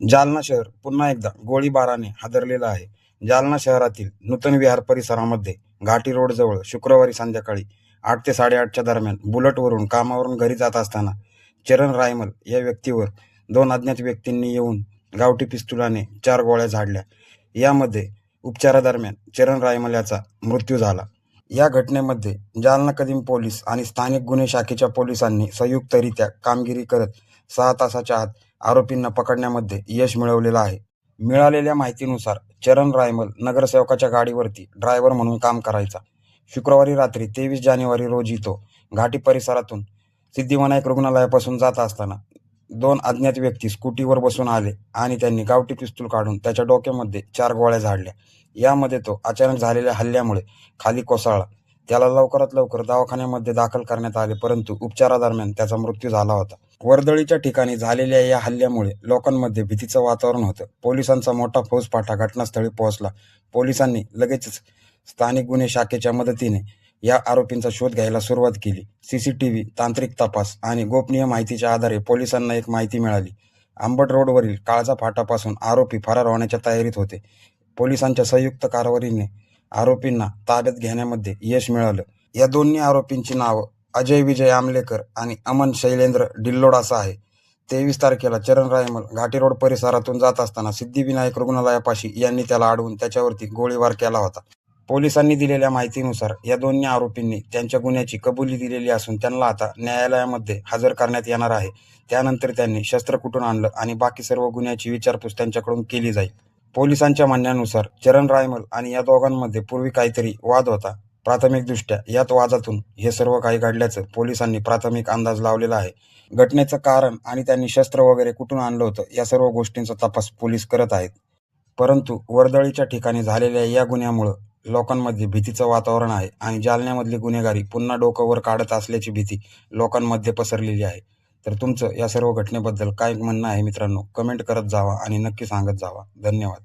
जालना शहर पुन्हा एकदा गोळीबाराने हादरलेलं आहे. जालना शहरातील नूतन विहार परिसरामध्ये घाटी रोडजवळ शुक्रवारी संध्याकाळी आठ ते साडेआठच्या दरम्यान बुलेटवरून कामावरून घरी जात असताना चरण रायमल या व्यक्तीवर दोन अज्ञात व्यक्तींनी येऊन गावठी पिस्तुलाने चार गोळ्या झाडल्या. यामध्ये उपचारादरम्यान चरण रायमल याचा मृत्यू झाला. या घटनेमध्ये जालना कदीम पोलीस आणि स्थानिक गुन्हे शाखेच्या पोलिसांनी संयुक्तरित्या कामगिरी करत सहा तासाच्या आत आरोपींना पकडण्यामध्ये यश मिळवलेलं आहे. मिळालेल्या माहितीनुसार चरण रायमल नगरसेवकाच्या गाडीवरती ड्रायव्हर म्हणून काम करायचा. शुक्रवारी रात्री तेवीस जानेवारी रोजी तो घाटी परिसरातून सिद्धिविनायक रुग्णालयापासून जात असताना दोन अज्ञात व्यक्ती स्कूटीवर बसून आले आणि त्यांनी गावठी पिस्तूल काढून त्याच्या डोक्यामध्ये चार गोळ्या झाडल्या. यामध्ये तो अचानक झालेल्या हल्ल्यामुळे खाली कोसळला. त्याला लवकरात लवकर दवाखान्यामध्ये दाखल करण्यात आले परंतु उपचारादरम्यान त्याचा मृत्यू झाला होता. वर्दळीच्या ठिकाणी झालेल्या या हल्ल्यामुळे लोकांमध्ये भीतीचं वातावरण होतं. पोलिसांचा मोठा फौजपाठा घटनास्थळी पोहोचला. पोलिसांनी लगेचच स्थानिक गुन्हे शाखेच्या मदतीने या आरोपींचा शोध घ्यायला सुरुवात केली. सी सी टी व्ही तांत्रिक तपास आणि गोपनीय माहितीच्या आधारे पोलिसांना एक माहिती मिळाली. आंबट रोडवरील काळजा फाटापासून आरोपी फरार होण्याच्या तयारीत होते. पोलिसांच्या संयुक्त कारवाईने आरोपींना ताब्यात घेण्यामध्ये यश मिळालं. या दोन्ही आरोपींची नावं अजय विजय आमलेकर आणि अमन शैलेंद्र डिल्लोड असा आहे. तेवीस तारखेला चरण रायमल घाटी रोड परिसरातून जात असताना सिद्धिविनायक रुग्णालयापाशी यांनी त्याला अडवून त्याच्यावरती गोळीबार केला होता. पोलिसांनी दिलेल्या माहितीनुसार या दोन्ही आरोपींनी त्यांच्या गुन्ह्याची कबुली दिलेली असून त्यांना आता न्यायालयामध्ये हजर करण्यात येणार आहे. त्यानंतर त्यांनी शस्त्र कुठून आणलं आणि बाकी सर्व गुन्ह्याची विचारपूस त्यांच्याकडून केली जाईल. पोलिसांच्या म्हणण्यानुसार चरण रायमल आणि या दोघांमध्ये पूर्वी काहीतरी वाद होता. प्राथमिकदृष्ट्या यात वादातून हे सर्व काही घडल्याचं पोलिसांनी प्राथमिक अंदाज लावलेला आहे. घटनेचं कारण आणि त्यांनी शस्त्र वगैरे कुठून आणलं होतं या सर्व गोष्टींचा तपास पोलीस करत आहेत. परंतु वर्दळीच्या ठिकाणी झालेल्या या गुन्ह्यामुळं लोकांमध्ये भीतीचं वातावरण आहे आणि जालन्यामधली गुन्हेगारी पुन्हा डोकं वर काढत असल्याची भीती लोकांमध्ये पसरलेली आहे. तर तुमचं या सर्व घटनेबद्दल काय म्हणणं आहे मित्रांनो? कमेंट करत जावा आणि नक्की सांगत जावा. धन्यवाद.